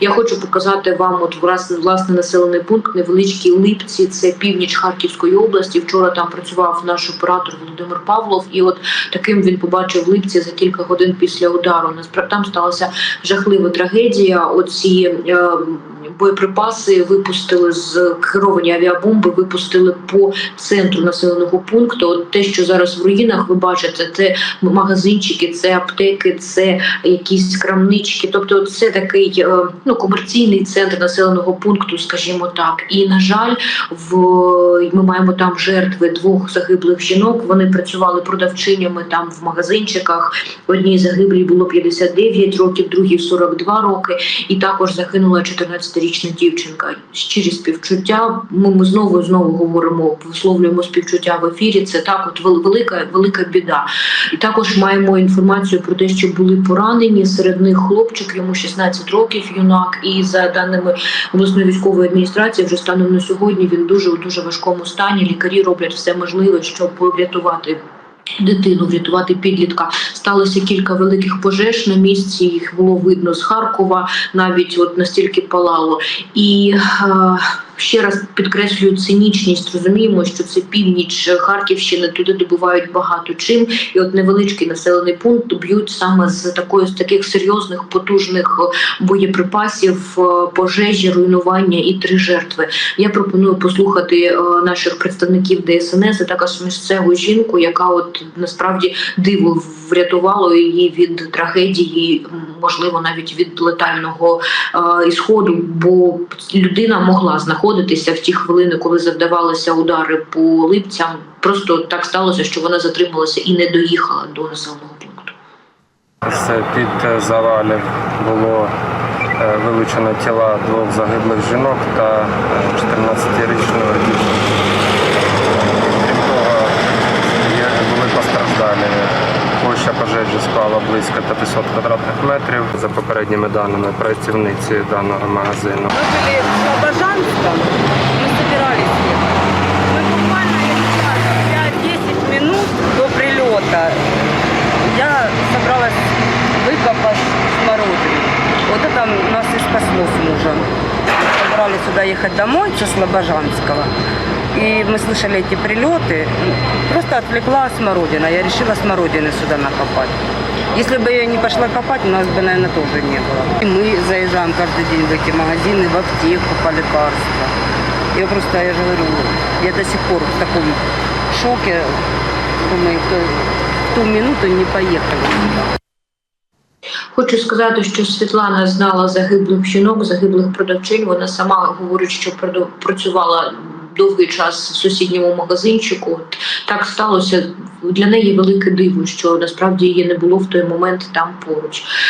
Я хочу показати вам от власне, власне населений пункт невеличкій липці. Це північ Харківської області. Вчора там працював наш оператор Володимир Павлов, і от таким він побачив липці за кілька годин після удару. Насправді там сталася жахлива трагедія. Оці е, боєприпаси випустили з керовані авіабомби, випустили по центру населеного пункту. От те, що зараз в руїнах ви бачите, це магазинчики, це аптеки, це якісь крамнички. Тобто, це такий е, ну комерційний центр населеного пункту, скажімо так. І на жаль, в ми маємо там жертви двох загиблих жінок. Вони працювали продавчинями там в магазинчиках. Одній загиблій було 59 років, другій 42 роки, і також загинула 14-річна дівчинка. Щирі співчуття. Ми, ми знову і знову говоримо, висловлюємо співчуття в ефірі. Це так, от велика велика біда. І також маємо інформацію про те, що були поранені. Серед них хлопчик, йому 16 років, юнак. І за даними обласної військової адміністрації, вже станом на сьогодні він дуже у дуже важкому стані. Лікарі роблять все можливе, щоб врятувати. Дитину врятувати підлітка сталося кілька великих пожеж на місці. Їх було видно з Харкова, навіть от настільки палало. І е, ще раз підкреслюю цинічність. Розуміємо, що це північ Харківщини. Туди добувають багато чим. І от невеличкий населений пункт б'ють саме з такої з таких серйозних потужних боєприпасів, е, пожежі, руйнування і три жертви. Я пропоную послухати е, наших представників ДСНС, а також місцеву жінку, яка от насправді диво врятувало її від трагедії, можливо, навіть від летального е, ісходу, бо людина могла знаходитися в ті хвилини, коли завдавалися удари по липцям. Просто так сталося, що вона затрималася і не доїхала до населеного пункту. З під завалів було е, вилучено тіла двох загиблих жінок та е, 14-річного дівчинки. Крім того, були постраждалі. Площа пожежі склала близько 500 квадратних метрів. За попередніми даними працівниці даного магазину. Мы были в Слобожанском, мы собирались ехать. Мы буквально, я не знаю, 5-10 минут до прилета я собралась выкопать смородину. Вот это нас и спасло с мужем. Мы собрались сюда ехать домой, со Слобожанского. И мы слышали эти прилеты. Просто отвлекла смородина. Я решила смородины сюда накопать. Если бы я не пошла копать, у нас бы, наверное, тоже не было. И мы заезжаем каждый день в эти магазины, в аптеку по лекарства. Я просто, я же говорю, я до сих пор в таком шоке. Думаю, кто в ту минуту не поехали сюда. Хочу сказати, що Світлана знала загиблих жінок, загиблих продавчинь. Вона сама говорить, що продав- працювала довгий час в сусідньому магазинчику. Так сталося для неї велике диво, що насправді її не було в той момент там поруч.